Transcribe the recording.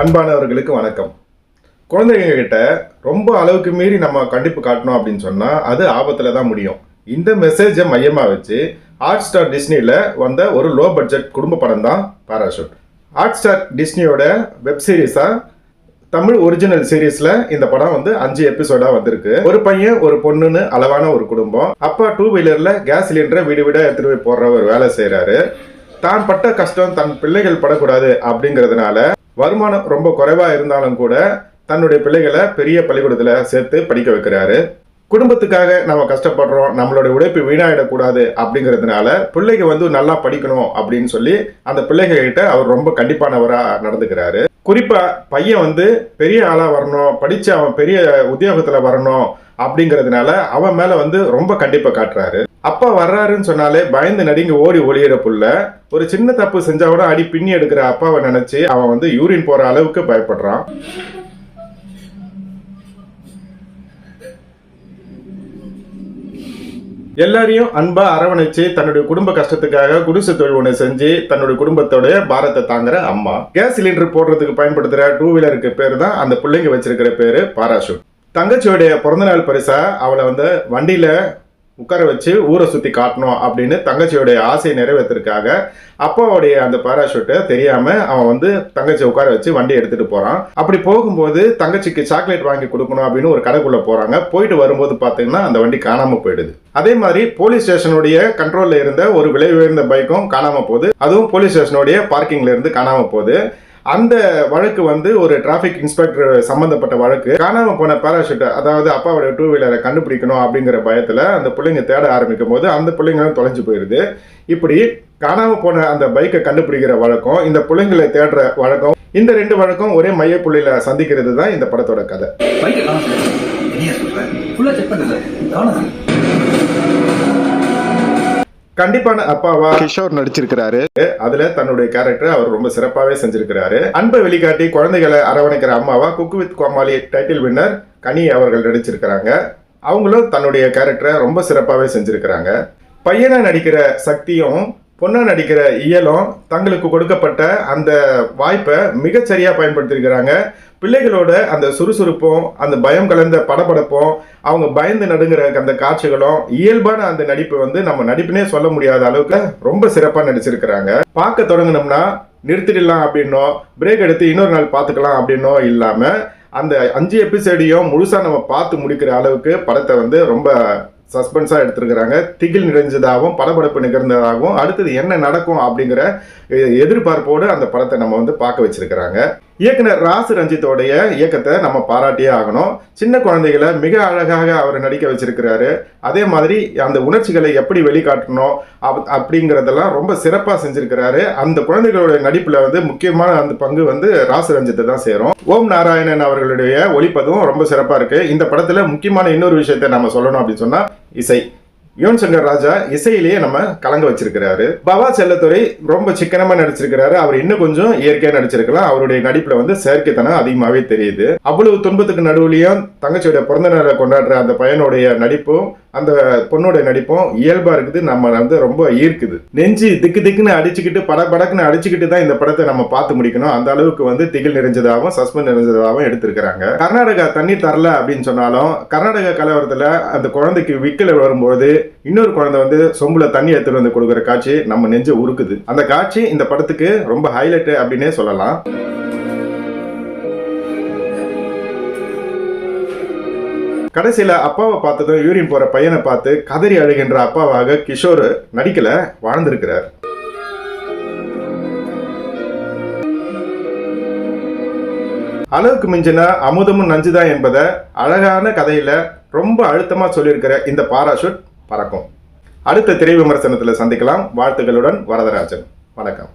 அன்பானவர்களுக்கு வணக்கம். குழந்தைங்க கிட்ட ரொம்ப அளவுக்கு மீறி நம்ம கண்டிப்பு காட்டணும் அப்படின்னு சொன்னால் அது ஆபத்தில் தான் முடியும். இந்த மெசேஜை மையமாக வச்சு ஹாட் ஸ்டார் டிஸ்னியில் வந்த ஒரு லோ பட்ஜெட் குடும்ப படம் தான் பாராஷூட் ஹாட் ஸ்டார் டிஸ்னியோட வெப் சீரிஸாக தமிழ் ஒரிஜினல் சீரீஸ்ல இந்த படம் வந்து அஞ்சு எபிசோடா வந்திருக்கு. ஒரு பையன் ஒரு பொண்ணுன்னு அளவான ஒரு குடும்பம். அப்பா டூ வீலர்ல கேஸ் சிலிண்டரை வீடு வீடா எடுத்துட்டு போய் போடுற ஒரு வேலை செய்கிறாரு தான் பட்ட கஷ்டம் தன் பிள்ளைகள் படக்கூடாது அப்படிங்கிறதுனால வருமானம் ரொம்ப குறைவாக இருந்தாலும் கூட தன்னுடைய பிள்ளைகளை பெரிய பள்ளிக்கூடத்தில் சேர்த்து படிக்க வைக்கிறாரு. குடும்பத்துக்காக நம்ம கஷ்டப்படுறோம் நம்மளோட உழைப்பு வீணாயிடக்கூடாது அப்படிங்கிறதுனால பிள்ளைங்க வந்து நல்லா படிக்கணும் அப்படின்னு சொல்லி அந்த பிள்ளைகிட்ட அவர் ரொம்ப கண்டிப்பானவராக நடந்துக்கிறாரு. குறிப்பாக பையன் வந்து பெரிய ஆளாக வரணும் படித்து அவன் பெரிய உத்தியோகத்தில் வரணும் அப்படிங்கிறதுனால அவன் மேலே வந்து ரொம்ப கண்டிப்பாக காட்டுறாரு. அப்பா வர்றாருன்னு சொன்னாலே பயந்து நடிங்க ஓடி ஒளியிற புள்ள. ஒரு சின்ன தப்பு செஞ்சா கூட அடி பின்னி எடுக்கிற அப்பாவை நினைச்சு அவன் வந்து யூரின் போற அளவுக்கு பயப்படுறான். எல்லாரையும் அன்பா அரவணைச்சு தன்னுடைய குடும்ப கஷ்டத்துக்காக குடிசை தொழில் ஒன்று செஞ்சு தன்னுடைய குடும்பத்தோடைய பாரத்தை தாங்குற அம்மா. கேஸ் சிலிண்டர் போடுறதுக்கு பயன்படுத்துற டூ வீலருக்கு பேர் தான் அந்த பிள்ளைங்க வச்சிருக்கிற பேரு பாராஷூட் தங்கச்சியோடைய பிறந்தநாள் பரிசா அவளை வந்து வண்டியில உட்கார வச்சு ஊரை சுற்றி காட்டணும் அப்படின்னு தங்கச்சியோடைய ஆசையை நிறைவேற்றுறதுக்காக அப்பாவுடைய அந்த பாராஷூட்டை தெரியாமல் அவன் வந்து தங்கச்சியை உட்கார வச்சு வண்டி எடுத்துகிட்டு போகிறான் அப்படி போகும்போது தங்கச்சிக்கு சாக்லேட் வாங்கி கொடுக்கணும் அப்படின்னு ஒரு கடைக்குள்ளே போகிறாங்க போயிட்டு வரும்போது பார்த்தீங்கன்னா அந்த வண்டி காணாம போயிடுது. அதே மாதிரி போலீஸ் ஸ்டேஷனுடைய கண்ட்ரோலில் இருந்த ஒரு விலை உயர்ந்த பைக்கும் காணாமல் போகுது. அதுவும் போலீஸ் ஸ்டேஷனுடைய பார்க்கிங்கில் இருந்து காணாம போகுது. அந்த வழக்கு வந்து ஒரு டிராஃபிக் இன்ஸ்பெக்டர் சம்பந்தப்பட்ட வழக்கு. காணாம போன பேராஷூட்டை அதாவது அப்பாவோட டூ வீலரை கண்டுபிடிக்கணும் அப்படிங்கிற பயத்தில் அந்த பிள்ளைங்க தேட ஆரம்பிக்கும் போது அந்த பிள்ளைங்களும் தொலைஞ்சு போயிருது. இப்படி காணாம போன அந்த பைக்கை கண்டுபிடிக்கிற வழக்கம் இந்த பிள்ளைங்களை தேடுற வழக்கம் இந்த ரெண்டு வழக்கம் ஒரே மையப்புள்ளியில சந்திக்கிறது தான் இந்த படத்தோட கதை. கண்டிப்பான அப்பாவா? கிஷோர் நடிச்சிருக்கிறாரு. அதுல தன்னுடைய கேரக்டர் அவர் ரொம்ப சிறப்பாவே செஞ்சிருக்கிறாரு. அன்பை வெளிக்காட்டி குழந்தைகளை அரவணைக்கிற அம்மாவா cook with Comali title winner Kani அவர்கள் நடிச்சிருக்கிறாங்க. அவங்களும் தன்னுடைய கேரக்டரை ரொம்ப சிறப்பாவே செஞ்சிருக்கிறாங்க. பையனா நடிக்கிற சக்தியும் பொன்னா நடிக்கிற இயலும் தங்களுக்கு கொடுக்கப்பட்ட அந்த வாய்ப்பை மிகச்சரியாக பயன்படுத்தியிருக்கிறாங்க. பிள்ளைகளோட அந்த சுறுசுறுப்பும் அந்த பயம் கலந்த படபடப்பும் அவங்க பயந்து நடுங்கிற அந்த காட்சிகளும் இயல்பான அந்த நடிப்பு வந்து நம்ம நடிப்புனே சொல்ல முடியாத அளவுக்கு ரொம்ப சிறப்பாக நடிச்சிருக்கிறாங்க. பார்க்க தொடங்கினோம்னா நிறுத்திடலாம் அப்படின்னோ பிரேக் எடுத்து இன்னொரு நாள் பார்த்துக்கலாம் அப்படின்னோ இல்லாமல் அந்த அஞ்சு எபிசோடையும் முழுசாக நம்ம பார்த்து முடிக்கிற அளவுக்கு படத்தை வந்து ரொம்ப சஸ்பென்ஸாக எடுத்திருக்கிறாங்க. திகில் நிறைஞ்சதாகவும் படபடப்பு நிகழ்ந்ததாகவும் அடுத்தது என்ன நடக்கும் அப்படிங்கிற எதிர்பார்ப்போடு அந்த படத்தை நம்ம வந்து பார்க்க வச்சிருக்கிறாங்க. இயக்குனர் ராசு ரஞ்சித்தோடைய இயக்கத்தை நம்ம பாராட்டியே ஆகணும். சின்ன குழந்தைகளை மிக அழகாக அவர் நடிக்க வச்சிருக்கிறாரு. அதே மாதிரி அந்த உணர்ச்சிகளை எப்படி வெளிக்காட்டணும் அப்- அப்படிங்கிறதெல்லாம் ரொம்ப சிறப்பாக செஞ்சிருக்கிறாரு. அந்த குழந்தைகளுடைய நடிப்பில் வந்து முக்கியமான அந்த பங்கு வந்து ராசு ரஞ்சித்தை தான் சேரும். ஓம் நாராயணன் அவர்களுடைய ஒளிப்பதும் ரொம்ப சிறப்பாக இருக்குது இந்த படத்தில் முக்கியமான இன்னொரு விஷயத்தை நம்ம சொல்லணும் அப்படின்னு சொன்னால் இசை. யுவன் சங்கர் ராஜா இசையிலேயே நம்ம கலங்க வச்சிருக்கிறாரு. பவா செல்லத்துறை ரொம்ப சிக்கனமா நடிச்சிருக்கிறாரு. அவர் இன்னும் கொஞ்சம் இயற்கையா நடிச்சிருக்கலாம். அவருடைய நடிப்புல வந்து செயற்கைத்தனம் அதிகமாவே தெரியுது. அவ்வளவு துன்பத்துக்கு நடுவுலையும் தங்கச்சியோட பிறந்த நாளை கொண்டாடுற அந்த பையனுடைய நடிப்பும் அந்த பொண்ணோட நடிப்பும் இயல்பா இருக்குது. நம்ம வந்து ரொம்ப ஈர்க்குது. நெஞ்சு திக்கு திக்குன்னு அடிச்சுக்கிட்டு பட படக்குன்னு அடிச்சுக்கிட்டு தான் இந்த படத்தை நம்ம பார்த்து முடிக்கணும். அந்த அளவுக்கு வந்து திகில் நிறைஞ்சதாகவும் சஸ்பெண்ட் நிறைஞ்சதாகவும் எடுத்திருக்கிறாங்க. கர்நாடகா தண்ணி தரல அப்படின்னு சொன்னாலும் கர்நாடக கலவரத்துல அந்த குழந்தைக்கு விக்கல் வரும்போது இன்னொரு குழந்தை வந்து சொம்புல தண்ணி எடுத்துட்டு வந்து கொடுக்குற காட்சி நம்ம நெஞ்ச உருக்குது. அந்த காட்சி இந்த படத்துக்கு ரொம்ப ஹைலைட் அப்படின்னே சொல்லலாம். கடைசியில அப்பாவை பார்த்ததும் யூரின் போற பையனை பார்த்து கதறி அழுகின்ற அப்பாவாக கிஷோர் நடிக்கல வாழ்ந்திருக்கிறார். அளவுக்கு மிஞ்சினா அமுதமும் நஞ்சுதான் என்பதை அழகான கதையில ரொம்ப அழுத்தமா சொல்லியிருக்கிற இந்த பாராஷூட் பறக்கும் அடுத்த திரை விமர்சனத்தில் சந்திக்கலாம். வாழ்த்துக்களுடன் வரதராஜன். வணக்கம்.